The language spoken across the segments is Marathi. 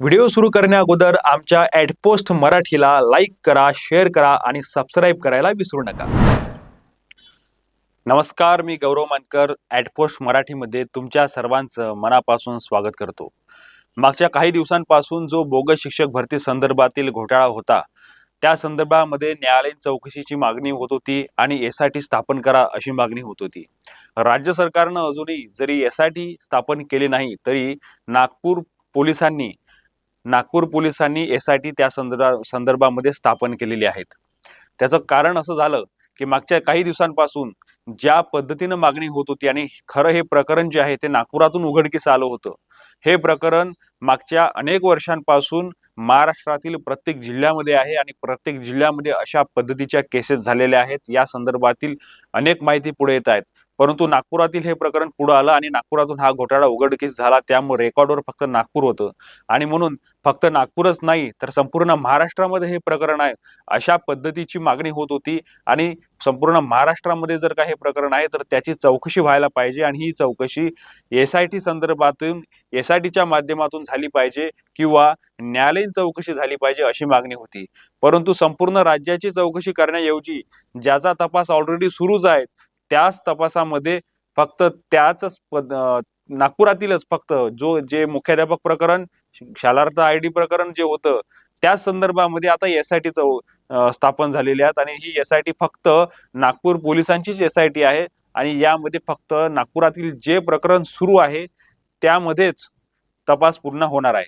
व्हिडिओ सुरू करण्या अगोदर आमच्या ॲडपोस्ट मराठीला लाईक करा शेअर करा आणि सबस्क्राईब करायला विसरू नका. नमस्कार मी गौरव मानकर ॲडपोस्ट मराठीमध्ये तुमच्या सर्वांचं मनापासून स्वागत करतो. मागच्या काही दिवसांपासून जो बोगस शिक्षक भरती संदर्भातील घोटाळा होता त्या संदर्भामध्ये न्यायालयीन चौकशीची मागणी होत होती आणि एस आय टी स्थापन करा अशी मागणी होत होती. राज्य सरकारनं अजूनही जरी एस आय टी स्थापन केली नाही तरी नागपूर पोलिसांनी नागपूर पोलिसांनी एस आय टी त्या संदर्भा संदर्भामध्ये स्थापन केलेली आहेत. त्याचं कारण असं झालं की मागच्या काही दिवसांपासून ज्या पद्धतीनं मागणी होत होती आणि खरं हे प्रकरण जे आहे ते नागपुरातून उघडकीस आलं होतं. हे प्रकरण मागच्या अनेक वर्षांपासून महाराष्ट्रातील प्रत्येक जिल्ह्यामध्ये आहे आणि प्रत्येक जिल्ह्यामध्ये अशा पद्धतीच्या केसेस झालेल्या आहेत. या संदर्भातील अनेक माहिती पुढे येत आहेत. परंतु नागपुरातील हे प्रकरण पुढे आलं आणि नागपुरातून हा घोटाळा उघडकीस झाला त्यामुळे रेकॉर्डवर फक्त नागपूर होतं. आणि म्हणून फक्त नागपूरच नाही तर संपूर्ण महाराष्ट्रामध्ये हे प्रकरण आहे अशा पद्धतीची मागणी होत होती. आणि संपूर्ण महाराष्ट्रामध्ये जर का हे प्रकरण आहे तर त्याची चौकशी व्हायला पाहिजे आणि ही चौकशी एस आय टी संदर्भातून एस आय टीच्या माध्यमातून झाली पाहिजे किंवा न्यायालयीन चौकशी झाली पाहिजे अशी मागणी होती. परंतु संपूर्ण राज्याची चौकशी करण्याऐवजी ज्याचा तपास ऑलरेडी सुरूच आहे त्याच तपासामध्ये फक्त त्याच नागपुरातीलच फक्त जो जे मुख्याध्यापक प्रकरण शालार्थ आय डी प्रकरण जे होतं त्याच संदर्भामध्ये आता एस आय टी स्थापन झालेली आहेत आणि ही एस आय टी फक्त नागपूर पोलिसांचीच एस आय टी आहे आणि यामध्ये फक्त नागपुरातील जे प्रकरण सुरू आहे त्यामध्येच तपास पूर्ण होणार आहे.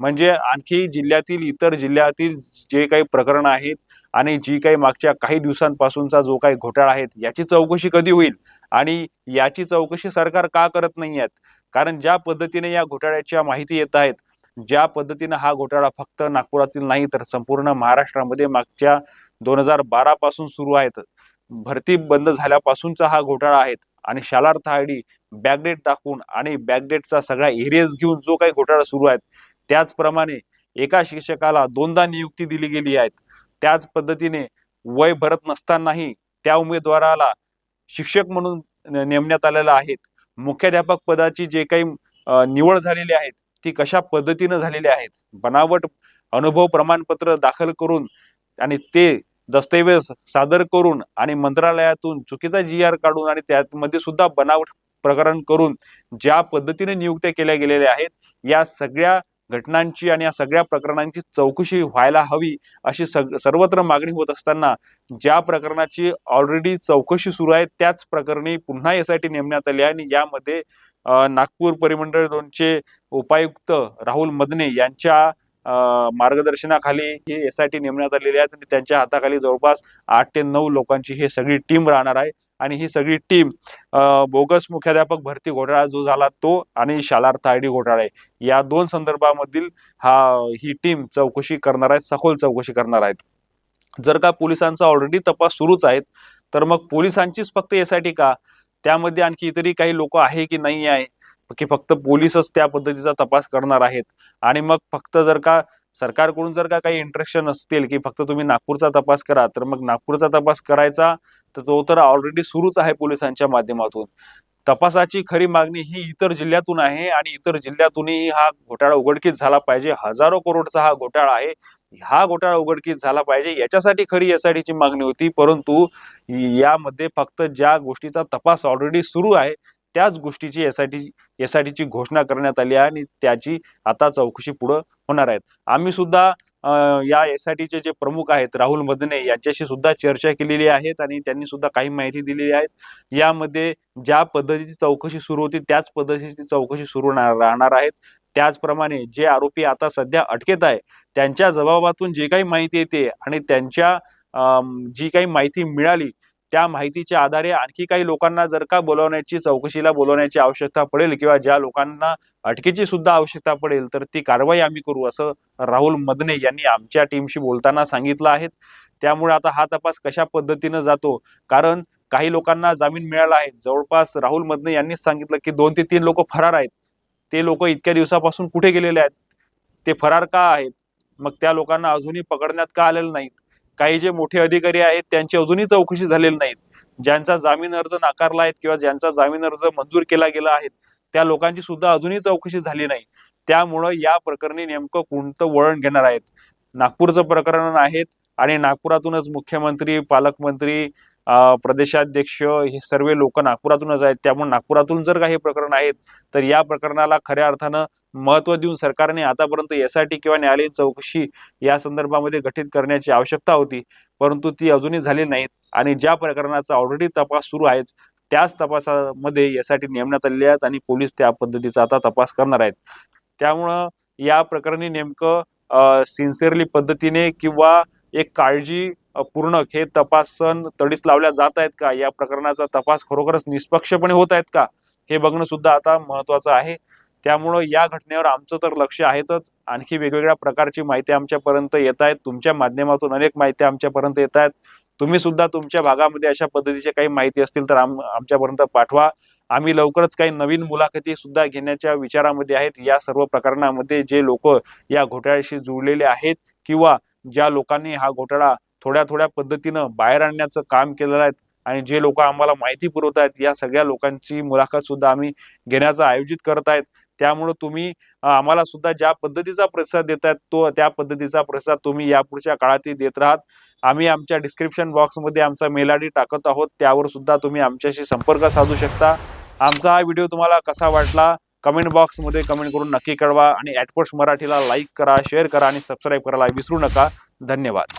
म्हणजे आणखी जिल्ह्यातील इतर जिल्ह्यातील जे काही प्रकरण आहेत आणि जी काही मागच्या काही दिवसांपासूनचा जो काही घोटाळा आहे याची चौकशी कधी होईल? आणि याची चौकशी सरकार का करत नाही आहेत? कारण ज्या पद्धतीने या घोटाळ्याच्या माहिती येत आहेत ज्या पद्धतीने हा घोटाळा फक्त नागपुरातील नाही तर संपूर्ण महाराष्ट्रामध्ये मागच्या दोन हजार बारा पासून सुरू आहेत. भरती बंद झाल्यापासूनचा हा घोटाळा आहे आणि शालार्थ आयडी बॅकडेट दाखवून आणि बॅकडेटचा सगळा एरियाज घेऊन जो काही घोटाळा सुरू आहे त्याचप्रमाणे एका शिक्षकाला दोनदा नियुक्ती दिली गेली आहेत. त्याच पद्धतीने वय भरत नसतानाही त्या उमेदवाराला शिक्षक म्हणून नेमण्यात आलेला आहेत. मुख्याध्यापक पदाची जे काही निवड झालेली आहेत ती कशा पद्धतीनं झालेली आहेत बनावट अनुभव प्रमाणपत्र दाखल करून आणि ते दस्तऐवज सादर करून आणि मंत्रालयातून चुकीचा जी आर काढून आणि त्यामध्ये सुद्धा बनावट प्रकरण करून ज्या पद्धतीने नियुक्त्या केल्या गेलेल्या आहेत या सगळ्या घटनांची आणि या सगळ्या प्रकरणांची चौकशी व्हायला हवी अशी सग सर्वत्र मागणी होत असताना ज्या प्रकरणाची ऑलरेडी चौकशी सुरू आहे त्याच प्रकरणी पुन्हा एस आय टी नेमण्यात आली आहे. आणि यामध्ये नागपूर परिमंडळ दोनचे उपायुक्त राहुल मदने यांच्या मार्गदर्शनाखाली हे एस आय टी नेमण्यात आलेली आहे आणि त्यांच्या हाताखाली जवळपास आठ ते नऊ लोकांची ही सगळी टीम राहणार आहे. आणि ही सगळी टीम बोगस मुख्याध्यापक भरती घोटाळा जो झाला तो आणि शालार्थ आय डी घोटाळा. आहे या दोन संदर्भामधील हा ही टीम चौकशी करणार आहेत सखोल चौकशी करणार आहेत. जर का पोलिसांचा ऑलरेडी तपास सुरूच आहेत तर मग पोलिसांचीच फक्त यासाठी का? त्यामध्ये आणखी इतरही काही लोक आहे की नाही आहे? की फक्त पोलीसच त्या पद्धतीचा तपास करणार आहेत? आणि मग फक्त जर का सरकारकडून जर का काही इंट्रेक्शन असतील की फक्त तुम्ही नागपूरचा तपास करा तर मग नागपूरचा तपास करायचा तर तो तर ऑलरेडी सुरूच आहे पोलिसांच्या माध्यमातून. तपासाची खरी मागणी ही इतर जिल्ह्यातून आहे आणि इतर जिल्ह्यातूनही हा घोटाळा उघडकीस झाला पाहिजे. हजारो करोडचा हा घोटाळा आहे. हा घोटाळा उघडकीस झाला पाहिजे. याच्यासाठी खरी एस आय मागणी होती परंतु यामध्ये फक्त ज्या गोष्टीचा तपास ऑलरेडी सुरू आहे त्याच गोष्टीची S I T S I टीची घोषणा करण्यात आली आहे आणि त्याची आता चौकशी पुढं होणार आहेत आम्ही सुद्धा या एस आय टीचे जे प्रमुख आहेत राहुल मदने यांच्याशी सुद्धा चर्चा केलेली आहेत आणि त्यांनी सुद्धा काही माहिती दिलेली आहे. यामध्ये ज्या पद्धतीची चौकशी सुरू होती त्याच पद्धतीची चौकशी सुरू राहणार आहेत. त्याचप्रमाणे जे आरोपी आता सध्या अटकेत आहे त्यांच्या जबाबातून जे काही माहिती येते आणि त्यांच्या जी काही माहिती मिळाली त्या माहितीच्या आधारे आणखी काही लोकांना जर का बोलवण्याची चौकशीला बोलवण्याची आवश्यकता पडेल किंवा ज्या लोकांना अटकेची सुद्धा आवश्यकता पडेल तर ती कारवाई आम्ही करू असं राहुल मदने यांनी आमच्या टीमशी बोलताना सांगितलं आहे. त्यामुळे आता हा तपास कशा पद्धतीनं जातो? कारण काही लोकांना जामीन मिळाला आहे. जवळपास राहुल मदने यांनीच सांगितलं की दोन ते तीन लोक फरार आहेत. ते लोक इतक्या दिवसापासून कुठे गेलेले आहेत? ते फरार का आहेत? मग त्या लोकांना अजूनही पकडण्यात का आलेलं नाहीत? काही जे मोठे अधिकारी आहेत त्यांची अजूनही चौकशी झालेली नाहीत. ज्यांचा जामीन अर्ज नाकारला आहे किंवा ज्यांचा जामीन अर्ज मंजूर केला गेला आहे त्या लोकांची सुद्धा अजूनही चौकशी झाली नाही. त्यामुळं या प्रकरणी नेमकं कोणतं वळण घेणार आहेत? नागपूरचं प्रकरण आहेत आणि नागपुरातूनच मुख्यमंत्री पालकमंत्री प्रदेशाध्यक्ष हे सर्व लोक नागपुरातूनच आहेत. त्यामुळे नागपुरातून जर काही प्रकरण आहेत तर या प्रकरणाला खऱ्या अर्थानं महत्त्व देऊन सरकारने आतापर्यंत एस आय टी किंवा न्यायालयीन चौकशी या संदर्भामध्ये गठीत करण्याची आवश्यकता होती. परंतु ती अजूनही झाली नाहीत आणि ज्या प्रकरणाचा ऑलरेडी तपास सुरू आहेच त्याच तपासामध्ये यासाठी नेमण्यात आलेले आहेत आणि पोलीस त्या पद्धतीचा आता तपास करणार आहेत. त्यामुळं या प्रकरणी नेमकं सिन्सिअरली पद्धतीने किंवा एक काळजी पूर्ण हे तपासन तडीस लावल्या जात आहेत का? या प्रकरणाचा तपास खरोखरच निष्पक्षपणे होत आहेत का? हे बघणं सुद्धा आता महत्वाचं आहे. त्यामुळं या घटनेवर आमचं तर लक्ष आहेतच. आणखी वेगवेगळ्या प्रकारची माहिती आमच्यापर्यंत येत आहेत. तुमच्या माध्यमातून अनेक माहिती आमच्यापर्यंत येत आहेत. तुम्ही सुद्धा तुमच्या भागामध्ये अशा पद्धतीच्या काही माहिती असतील तर आम आमच्यापर्यंत पाठवा. आम्ही लवकरच काही नवीन मुलाखती सुद्धा घेण्याच्या विचारामध्ये आहेत. या सर्व प्रकरणामध्ये जे लोक या घोटाळ्याशी जुळलेले आहेत किंवा ज्या लोकांनी हा घोटाळा थोड्या थोड्या पद्धतीनं बाहेर आणण्याचं काम केलेलं आहे आणि जे लोक आम्हाला माहिती पुरवत आहेत या सगळ्या लोकांची मुलाखत सुद्धा आम्ही घेण्याचं आयोजित करत आहेत. त्यामुळे तुम्ही आम्हाला सुद्धा ज्या पद्धतीचा प्रतिसाद देत आहेत तो त्या पद्धतीचा प्रतिसाद तुम्ही यापुढच्या काळातही देत राहात. आम्ही आमच्या डिस्क्रिप्शन बॉक्समध्ये आमचा मेल आय टाकत आहोत त्यावर सुद्धा तुम्ही आमच्याशी संपर्क साधू शकता. आमचा हा व्हिडिओ तुम्हाला कसा वाटला कमेंट बॉक्समध्ये कमेंट करून नक्की कळवा आणि ॲटपोस्ट मराठीला लाईक करा शेअर करा आणि सबस्क्राईब करायला विसरू नका. धन्यवाद.